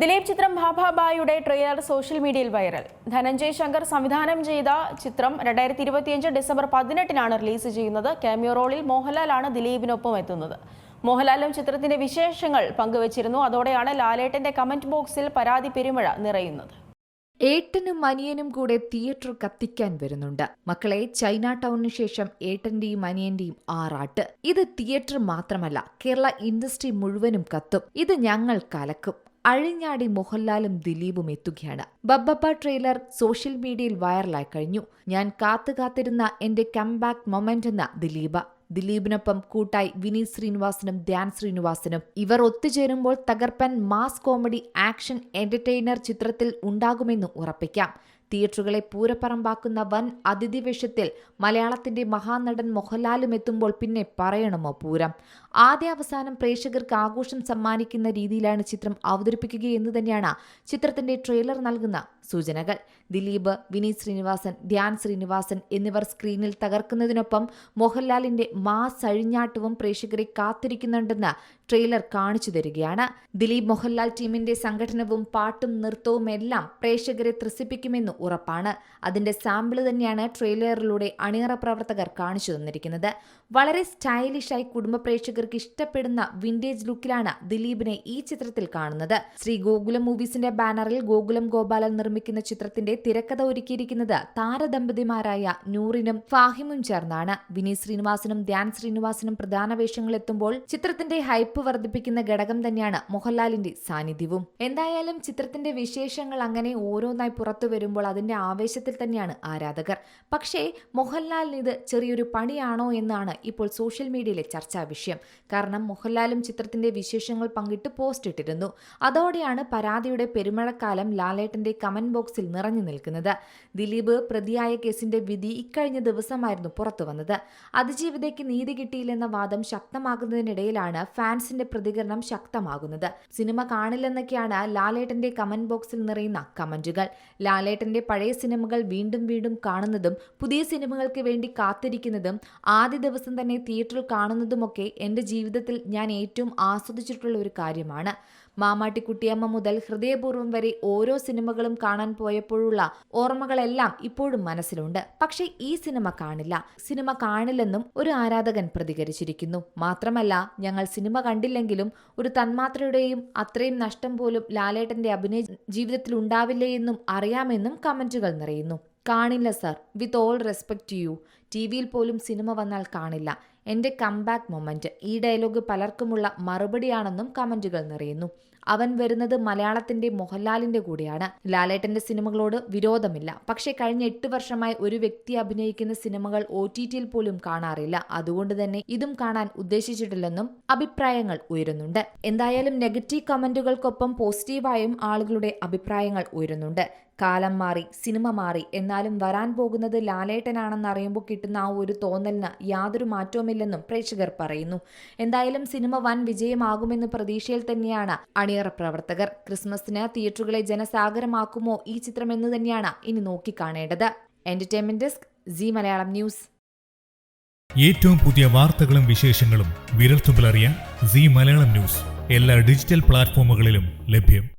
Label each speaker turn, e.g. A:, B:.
A: ദിലീപ് ചിത്രം ഭാഭാബായുടെ trailer social മീഡിയയിൽ വൈറൽ. ധനഞ്ജയ് ശങ്കർ സംവിധാനം ചെയ്ത ചിത്രം രണ്ടായിരത്തി ഇരുപത്തിയഞ്ച് ഡിസംബർ പതിനെട്ടിനാണ് റിലീസ് ചെയ്യുന്നത്. ക്യാമിയോ റോളിൽ മോഹൻലാലാണ് ദിലീപിനൊപ്പം എത്തുന്നത്. മോഹൻലാലും ചിത്രത്തിന്റെ വിശേഷങ്ങൾ പങ്കുവച്ചിരുന്നു. അതോടെയാണ് ലാലേട്ടന്റെ കമന്റ് ബോക്സിൽ പരാതി പെരുമഴ നിറയുന്നത്.
B: ഏട്ടനും അനിയനും കൂടെ തിയേറ്റർ കത്തിക്കാൻ വരുന്നുണ്ട്. മക്കളെ ചൈന ടൗണിന് ശേഷം ഏട്ടന്റെയും അനിയന്റെയും ആറാട്ട്. ഇത് തിയേറ്റർ മാത്രമല്ല കേരള ഇൻഡസ്ട്രി മുഴുവനും കത്തും. ഇത് ഞങ്ങൾ കലക്കും. അഴിഞ്ഞാടി മോഹൻലാലും ദിലീപും എത്തുകയാണ്. ബബ്ബപ്പ ട്രെയിലർ സോഷ്യൽ മീഡിയയിൽ വൈറലായി കഴിഞ്ഞു. ഞാൻ കാത്തു കാത്തിരുന്ന എന്റെ കംബാക്ക് മൊമെന്റ് എന്ന ദിലീപ. ദിലീപിനൊപ്പം കൂട്ടായി വിനീത് ശ്രീനിവാസനും ധ്യാൻ ശ്രീനിവാസനും. ഇവർ ഒത്തുചേരുമ്പോൾ തകർപ്പൻ മാസ് കോമഡി ആക്ഷൻ എന്റർടൈനർ ചിത്രത്തിൽ ഉണ്ടാകുമെന്ന് ഉറപ്പിക്കാം. തിയേറ്ററുകളെ പൂരപ്പറമ്പാക്കുന്ന വൻ അതിഥി വേഷത്തിൽ മലയാളത്തിന്റെ മഹാനടൻ മോഹൻലാലും എത്തുമ്പോൾ പിന്നെ പറയണമോ പൂരം? ആദ്യ അവസാനം പ്രേക്ഷകർക്ക് ആഘോഷം സമ്മാനിക്കുന്ന രീതിയിലാണ് ചിത്രം അവതരിപ്പിക്കുകയെന്ന് തന്നെയാണ് ചിത്രത്തിന്റെ ട്രെയിലർ നൽകുന്ന സൂചനകൾ. ദിലീപ് വിനീത് ശ്രീനിവാസൻ ധ്യാൻ ശ്രീനിവാസൻ എന്നിവർ സ്ക്രീനിൽ തകർക്കുന്നതിനൊപ്പം മോഹൻലാലിന്റെ മാസ് അഴിഞ്ഞാട്ടവും പ്രേക്ഷകരെ കാത്തിരിക്കുന്നുണ്ടെന്ന് ട്രെയിലർ കാണിച്ചു തരികയാണ്. ദിലീപ് മോഹൻലാൽ ടീമിന്റെ സംഘടനവും പാട്ടും നൃത്തവും എല്ലാം പ്രേക്ഷകരെ ത്രസിപ്പിക്കുമെന്ന് ഉറപ്പാണ്. അതിന്റെ സാമ്പിൾ തന്നെയാണ് ട്രെയിലറിലൂടെ അണിയറ പ്രവർത്തകർ കാണിച്ചു തന്നിരിക്കുന്നത്. വളരെ സ്റ്റൈലിഷായി കുടുംബ പ്രേക്ഷകർക്ക് ഇഷ്ടപ്പെടുന്ന വിന്റേജ് ലുക്കിലാണ് ദിലീപിനെ ഈ ചിത്രത്തിൽ കാണുന്നത്. ശ്രീ ഗോകുലം മൂവീസിന്റെ ബാനറിൽ ഗോകുലം ഗോപാലൻ നിർമ്മിക്കുന്ന ചിത്രത്തിന്റെ തിരക്കഥ ഒരുക്കിയിരിക്കുന്നത് താരദമ്പതിമാരായ നൂറിനും ഫാഹിമും ചേർന്നാണ്. വിനീത് ശ്രീനിവാസനും ധ്യാൻ ശ്രീനിവാസനും പ്രധാന വേഷങ്ങളെത്തുമ്പോൾ ചിത്രത്തിന്റെ ഹൈപ്പ് വർദ്ധിപ്പിക്കുന്ന ഘടകം തന്നെയാണ് മോഹൻലാലിന്റെ സാന്നിധ്യവും. എന്തായാലും ചിത്രത്തിന്റെ വിശേഷങ്ങൾ അങ്ങനെ ഓരോന്നായി പുറത്തു വരുമ്പോൾ അതിന്റെ ആവേശത്തിൽ തന്നെയാണ് ആരാധകർ. പക്ഷേ മോഹൻലാലിന് ഇത് ചെറിയൊരു പണിയാണോ എന്നാണ് ഇപ്പോൾ സോഷ്യൽ മീഡിയയിലെ ചർച്ചാ വിഷയം. കാരണം മോഹൻലാലും ചിത്രത്തിന്റെ വിശേഷങ്ങൾ പങ്കിട്ട് പോസ്റ്റ് ഇട്ടിരുന്നു. അതോടെയാണ് പരാതിയുടെ പെരുമഴക്കാലം ലാലേട്ടന്റെ കമന്റ് ബോക്സിൽ നിറഞ്ഞു നിൽക്കുന്നത്. ദിലീപ് പ്രതിയായ കേസിന്റെ വിധി ഇക്കഴിഞ്ഞ ദിവസമായിരുന്നു പുറത്തു വന്നത്. അതിജീവിതയ്ക്ക് നീതി കിട്ടിയില്ലെന്ന വാദം ശക്തമാകുന്നതിനിടയിലാണ് ഫാൻസിന്റെ പ്രതികരണം ശക്തമാകുന്നത്. സിനിമ കാണില്ലെന്നൊക്കെയാണ് ലാലേട്ടന്റെ കമന്റ് ബോക്സിൽ നിറയുന്ന കമന്റുകൾ. ലാലേട്ടന്റെ പഴയ സിനിമകൾ വീണ്ടും വീണ്ടും കാണുന്നതും പുതിയ സിനിമകൾക്ക് വേണ്ടി കാത്തിരിക്കുന്നതും ആദ്യ ദിവസം തന്നെ തിയേറ്ററിൽ കാണുന്നതുമൊക്കെ എന്റെ ജീവിതത്തിൽ ഞാൻ ഏറ്റവും ആസ്വദിച്ചിട്ടുള്ള ഒരു കാര്യമാണ്. മാമാട്ടിക്കുട്ടിയമ്മ മുതൽ ഹൃദയപൂർവം വരെ ഓരോ സിനിമകളും കാണാൻ പോയപ്പോഴുള്ള ഓർമ്മകളെല്ലാം ഇപ്പോഴും മനസ്സിലുണ്ട്. പക്ഷേ ഈ സിനിമ കാണില്ല. സിനിമ കാണില്ലെന്നും ഒരു ആരാധകൻ പ്രതികരിച്ചിരിക്കുന്നു. മാത്രമല്ല ഞങ്ങൾ സിനിമ കണ്ടില്ലെങ്കിലും ഒരു തന്മാത്രയുടെയും അത്രയും നഷ്ടം പോലും ലാലേട്ടന്റെ അഭിനയ ജീവിതത്തിൽ ഉണ്ടാവില്ലേ എന്നും അറിയാമെന്നും കമന്റുകൾ നിറയുന്നു. കാണില്ല sir. With all respect you. T വിയിൽ പോലും സിനിമ വന്നാൽ കാണില്ല. എന്റെ കംബാക്ക് മൊമെന്റ് ഈ ഡയലോഗ് പലർക്കുമുള്ള മറുപടിയാണെന്നും കമന്റുകൾ നിറയുന്നു. അവൻ വരുന്നത് മലയാളത്തിന്റെ മോഹൻലാലിന്റെ കൂടെയാണ്. ലാലേട്ടന്റെ സിനിമകളോട് വിരോധമില്ല. പക്ഷേ കഴിഞ്ഞ എട്ട് വർഷമായി ഒരു വ്യക്തി അഭിനയിക്കുന്ന സിനിമകൾ ഒ പോലും കാണാറില്ല. അതുകൊണ്ട് തന്നെ ഇതും കാണാൻ ഉദ്ദേശിച്ചിട്ടില്ലെന്നും അഭിപ്രായങ്ങൾ ഉയരുന്നുണ്ട്. എന്തായാലും നെഗറ്റീവ് കമന്റുകൾക്കൊപ്പം പോസിറ്റീവായും ആളുകളുടെ അഭിപ്രായങ്ങൾ ഉയരുന്നുണ്ട്. കാലം മാറി സിനിമ മാറി. എന്നാലും വരാൻ പോകുന്നത് ലാലേട്ടനാണെന്ന് അറിയുമ്പോൾ കിട്ടുന്ന ആ ഒരു തോന്നലിന് യാതൊരു മാറ്റവുമില്ലെന്നും പ്രേക്ഷകർ പറയുന്നു. എന്തായാലും സിനിമ വൻ വിജയമാകുമെന്ന് പ്രതീക്ഷയിൽ തന്നെയാണ് അണിയറ പ്രവർത്തകർ. ക്രിസ്മസിന് തിയേറ്ററുകളെ ജനസാഗരമാക്കുമോ ഈ ചിത്രം എന്ന് തന്നെയാണ് ഇനി നോക്കിക്കാണേണ്ടത്. Entertainment desk Zee Malayalam news.
C: ഏറ്റവും പുതിയ വാർത്തകളും വിശേഷങ്ങളും വിരൽത്തുമ്പിലറിയാൻ സി മലയാളം ന്യൂസ്. എല്ലാ ഡിജിറ്റൽ പ്ലാറ്റ്ഫോമുകളിലും ലഭ്യം.